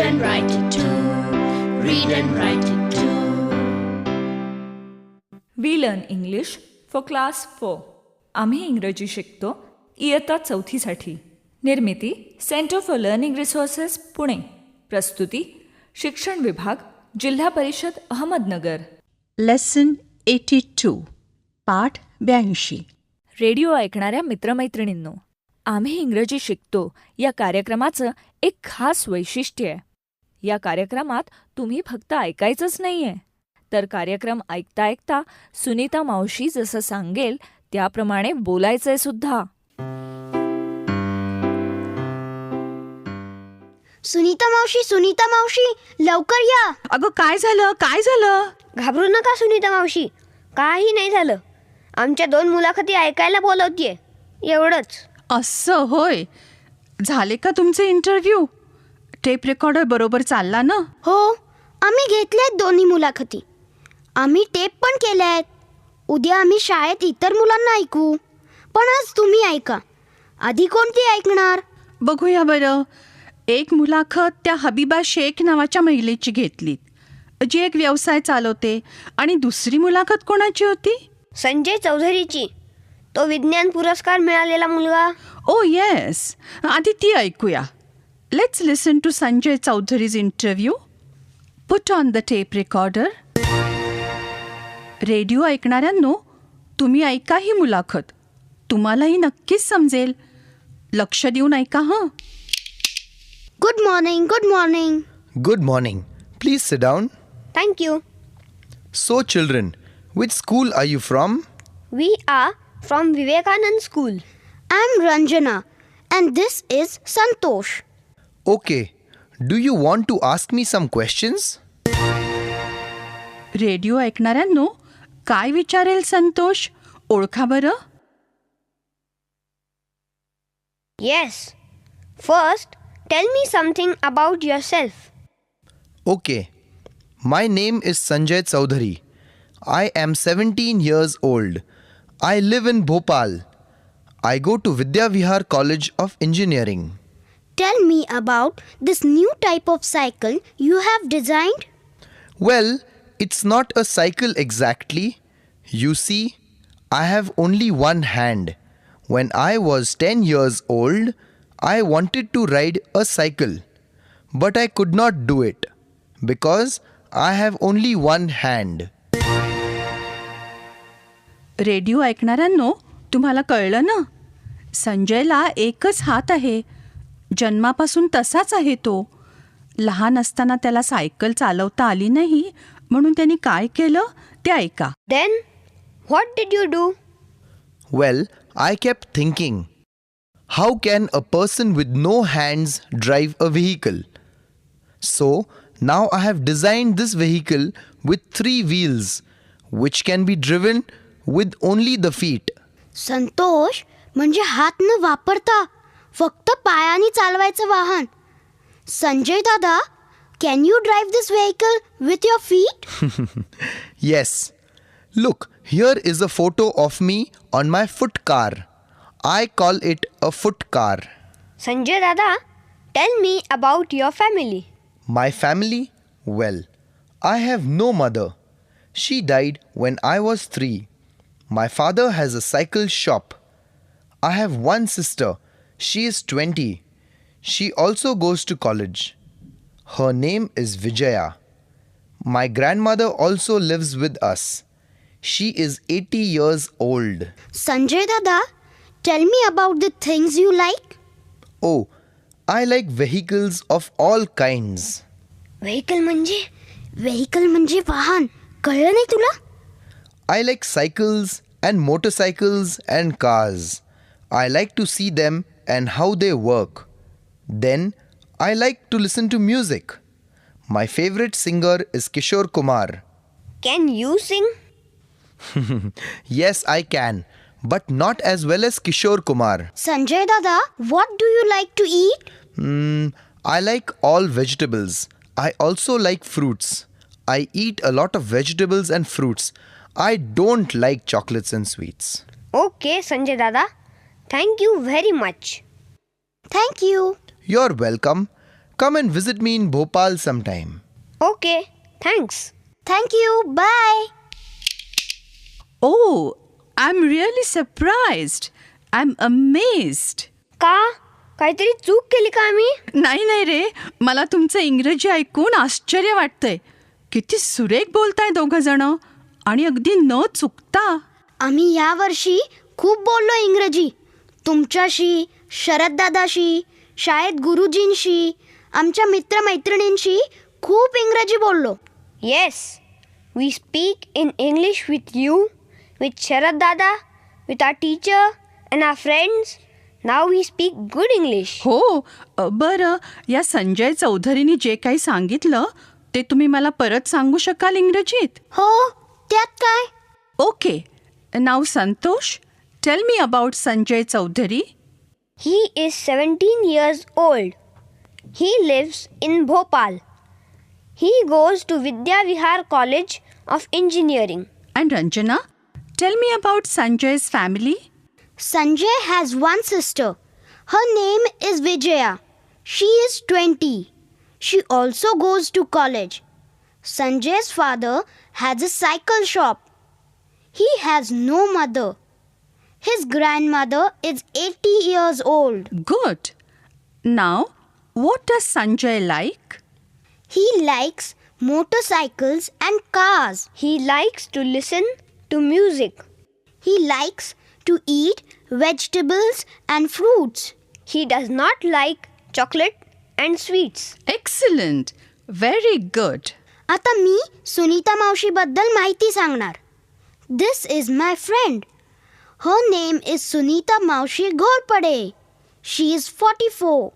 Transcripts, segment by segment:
and write it too. Read and write it too. We learn English for class four आम्ही इंग्रजी शिकतो इयत्ता चौथीसाठी. निर्मिती centre for learning resources Pune. प्रस्तुती शिक्षण विभाग जिल्हा परिषद अहमदनगर. लेसन एटी टू पाठ ब्याऐंशी. रेडिओ ऐकणाऱ्या मित्रमैत्रिणींनो आम्ही इंग्रजी शिकतो या कार्यक्रमाचं एक खास वैशिष्ट्य आहे. या कार्यक्रमात तुम्ही फक्त ऐकायचंच नाहीये. तर कार्यक्रम ऐकता ऐकता सुनीता मावशी जसं सांगेल त्याप्रमाणे बोलायचंय सुद्धा. सुनीता मावशी सुनीता मावशी लवकर या. अगं काय झालं? काय झालं? घाबरू नका सुनीता मावशी. काही नाही झालं. आमच्या दोन मुलाखती ऐकायला बोलवतीये. एवढंच. असं होय. झाले का तुमचे इंटरव्ह्यू टेप रेकॉर्डर बरोबर चालला ना? हो आम्ही घेतल्यात दोन्ही मुलाखती. आम्ही टेप पण केल्या आहेत. उद्या आम्ही शाळेत इतर मुलांना ऐकू. पण आज तुम्ही ऐका. आधी कोणती ऐकणार? बघूया बरं. एक मुलाखत त्या हबीबा शेख नावाच्या महिलेची घेतली जी एक व्यवसाय चालवते. आणि दुसरी मुलाखत कोणाची होती? संजय चौधरीची. तो विज्ञान पुरस्कार मिळालेला मुलगा. ओ येस आधी ती ऐकूया. Let's listen to Sanjay Chaudhary's interview put on the tape recorder radio ऐकणाऱ्यांनो तुम्ही ऐका ही मुलाखत तुम्हालाही नक्कीच समजेल लक्ष देऊन ऐका हं good morning good morning Good morning. Please sit down. Thank you So, children, which school are you from? We are from Vivekananda school I am Ranjana and this is Santosh Okay. Do you want to ask me some questions? Radio ऐकणाऱ्यांनो काय विचारेल संतोष ओळखा बरं yes first tell me something about yourself Okay. My name is Sanjay Chaudhary. I am 17 years old. I live in Bhopal. I go to Vidya Vihar College of Engineering. Tell me about this new type of cycle you have designed. Well, it's not a cycle exactly. You see, I have only one hand. When I was 10 years old, I wanted to ride a cycle. But I could not do it because I have only one hand. Radio ऐकणाऱ्यांनो तुम्हाला कळलं ना संजयला एकच हात आहे जन्मापासून तसाच आहे तो. लहान असताना त्याला सायकल चालवता आली नाही म्हणून त्यांनी काय केलं ते ऐका. Then what did you do well I kept thinking how can a person with no hand drive a vehicle so now I have design this vehicle with three wheels which can be driven with only the feet Santosh म्हणजे हात न वापरता फक्त पायाने चालवायचं वाहन संजय दादा can you drive this vehicle with your feet Yes. Look, here is a photo of me on my foot car. I call it a foot car. Sanjay दादा tell me about your family My family? Well, I have no mother. She died when I was three. My father has a cycle shop. I have one sister. She is 20. She also goes to college. Her name is Vijaya. My grandmother also lives with us. She is 80 years old. Sanjay दादा tell me about the things you like Oh, I like vehicles of all kinds. Vehicle म्हणजे vehicle म्हणजे वाहन कळलं नाही तुला I like cycles and motorcycles and cars. I like to see them and how they work. Then I like to listen to music. My favorite singer is Kishore Kumar. Can you sing? yes, I can, but not as well as Kishore Kumar. Sanjay Dada, what do you like to eat? Mm, I like all vegetables. I also like fruits. I eat a lot of vegetables and fruits. I don't like chocolates and sweets. Okay, Sanjay Dada. Thank you very much thank you You're welcome. Come and visit me in Bhopal sometime. Okay, thanks. Thank you bye Oh, I'm really surprised. I'm amazed. का? काहीतरी चूक केली का आम्ही? नाही नाही रे. मला तुमचं इंग्रजी ऐकून आश्चर्य वाटतंय. किती सुरेख बोलताय दोघं जण आणि अगदी न चुकता. आम्ही यावर्षी खूप बोललो इंग्रजी. तुमच्याशी शरद दादाशी शाळेत गुरुजींशी आमच्या मित्रमैत्रिणींशी खूप इंग्रजी बोललो. Yes, we speak in English with you, with Sharad Dada, with our teacher and our friends. Now we speak good English. हो अ, बरं. या संजय चौधरीनी जे काही सांगितलं ते तुम्ही मला परत सांगू शकाल इंग्रजीत? हो त्यात काय? Okay. Now Santosh Tell me about Sanjay Chowdhury. He is 17 years old. He lives in Bhopal. He goes to Vidya Vihar College of Engineering. And Ranjana, tell me about Sanjay's family. Sanjay has one sister. Her name is Vijaya. She is 20. She also goes to college. Sanjay's father has a cycle shop. He has no mother. His grandmother is 80 years old. Good now what does Sanjay like He likes motorcycles and cars. He likes to listen to music. He likes to eat vegetables and fruits. He does not like chocolate and sweets. Excellent very good आता मी सुनीता मावशीबद्दल माहिती सांगणार this is my friend her name is Sunita Maushi Gorpade. She is 44.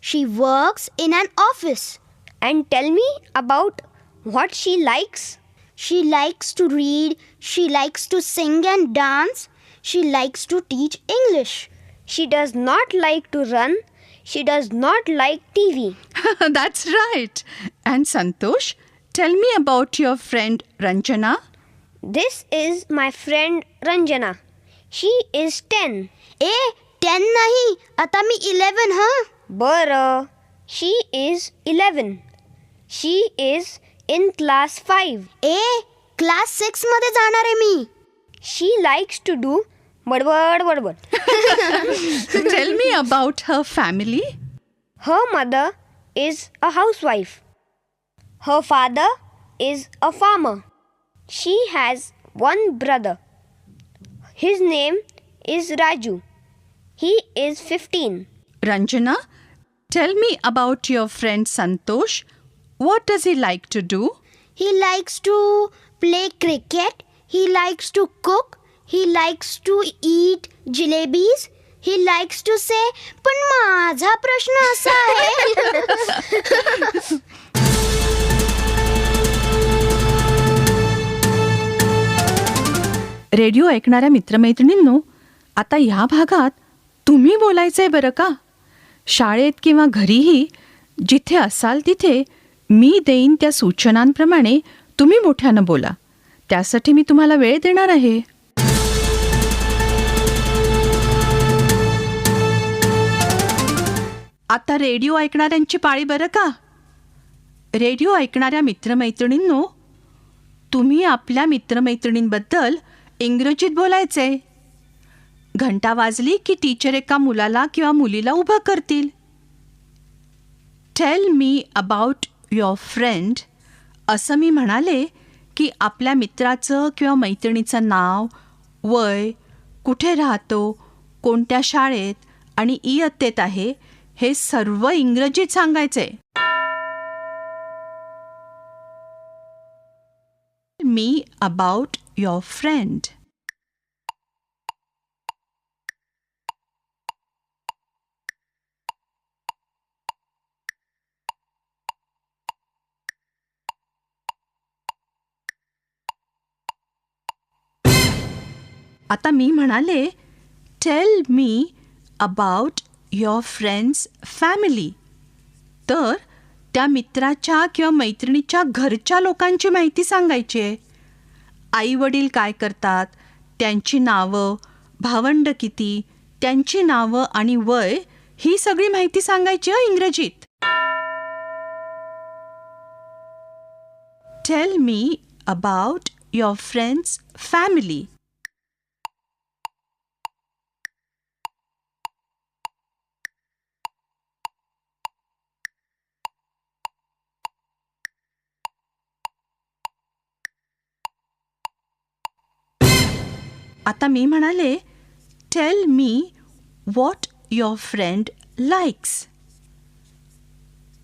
She works in an office. And tell me about what she likes. She likes to read, she likes to sing and dance, she likes to teach English. She does not like to run, she does not like TV. That's right. And Santosh, tell me about your friend Ranjana. This is my friend Ranjana. She is 10. A ten नाही आता मी eleven हां Bara. She is 11. She is in class 5. A class सिक्समध्ये जाणार आहे मी She likes to do badbad badbad. Tell me about her family Her mother is a housewife. Her father is a farmer. She has one brother. His name is Raju. He is 15. Ranjana tell me about your friend Santosh what does he like to do He likes to play cricket. He likes to cook. He likes to eat jalebies. He likes to say, पण माझा प्रश्न असा आहे radio ऐकणाऱ्या मित्रमैत्रिणींनो आता ह्या भागात तुम्ही बोलायचं आहे बरं का? शाळेत किंवा घरीही जिथे असाल तिथे मी देईन त्या सूचनांप्रमाणे तुम्ही मोठ्यानं बोला. त्यासाठी मी तुम्हाला वेळ देणार आहे. आता रेडिओ ऐकणाऱ्यांची पाळी बरं का? रेडिओ ऐकणाऱ्या मित्रमैत्रिणींनो तुम्ही आपल्या मित्रमैत्रिणींबद्दल इंग्रजीत बोलायचे घंटा वाजली की टीचर एका मुलाला किंवा मुलीला उभं करतील. Tell me about your friend असं मी म्हणाले की आपल्या मित्राचं किंवा मैत्रिणीचं नाव वय कुठे राहतो कोणत्या शाळेत आणि इयत्तेत आहे हे सर्व इंग्रजीत सांगायचे मी अबाउट your friend. आता मी म्हणाले tell me about your friend's family तर त्या मित्राच्या किंवा मैत्रिणीच्या घरच्या लोकांची माहिती सांगायची आहे आई वडील काय करतात? त्यांची नावं भावंड किती? त्यांची नावं आणि वय? ही सगळी माहिती सांगायची इंग्रजीत. Tell me about your friend's family आता मी म्हणाले tell me what your friend likes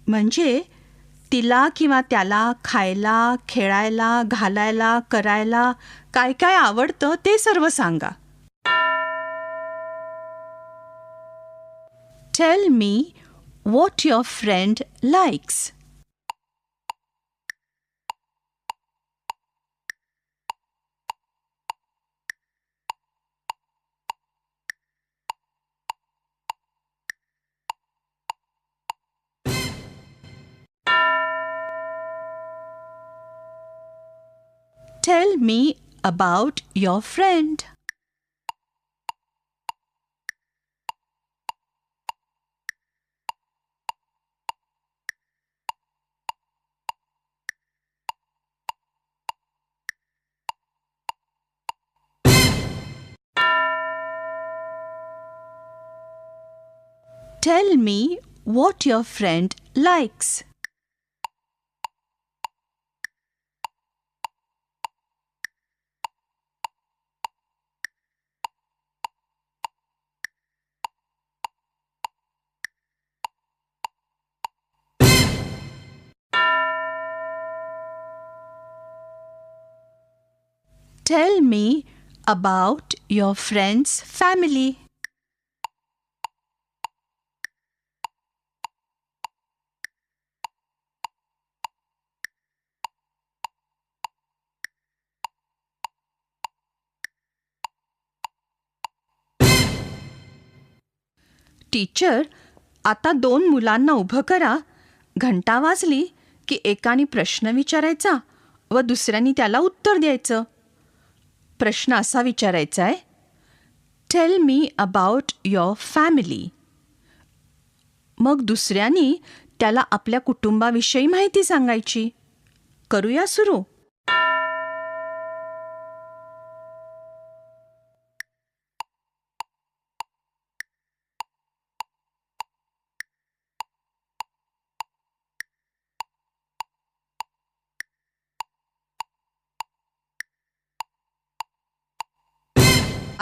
म्हणजे तिला किंवा त्याला खायला खेळायला घालायला करायला काय काय आवडतं ते सर्व सांगा. Tell me what your friend likes me about your friend. Tell me what your friend likes. Tell me about your friend's family. Teacher आता दोन मुलांना उभं करा घंटा वाजली की एकाने प्रश्न विचारायचा व दुसऱ्याने त्याला उत्तर द्यायचं प्रश्न असा विचारायचा आहे tell me about your family मग दुसऱ्यानी त्याला आपल्या कुटुंबाविषयी माहिती सांगायची. करूया सुरू?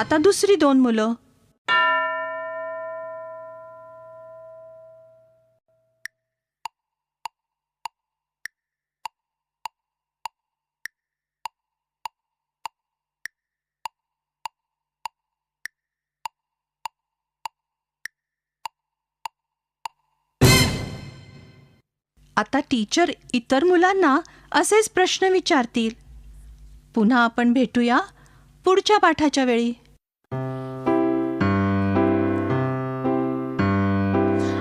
आता दुसरी दोन मुलं. आता टीचर इतर मुलांना असेच प्रश्न विचारतील. पुन्हा आपण भेटूया पुढच्या पाठाच्या वेळी.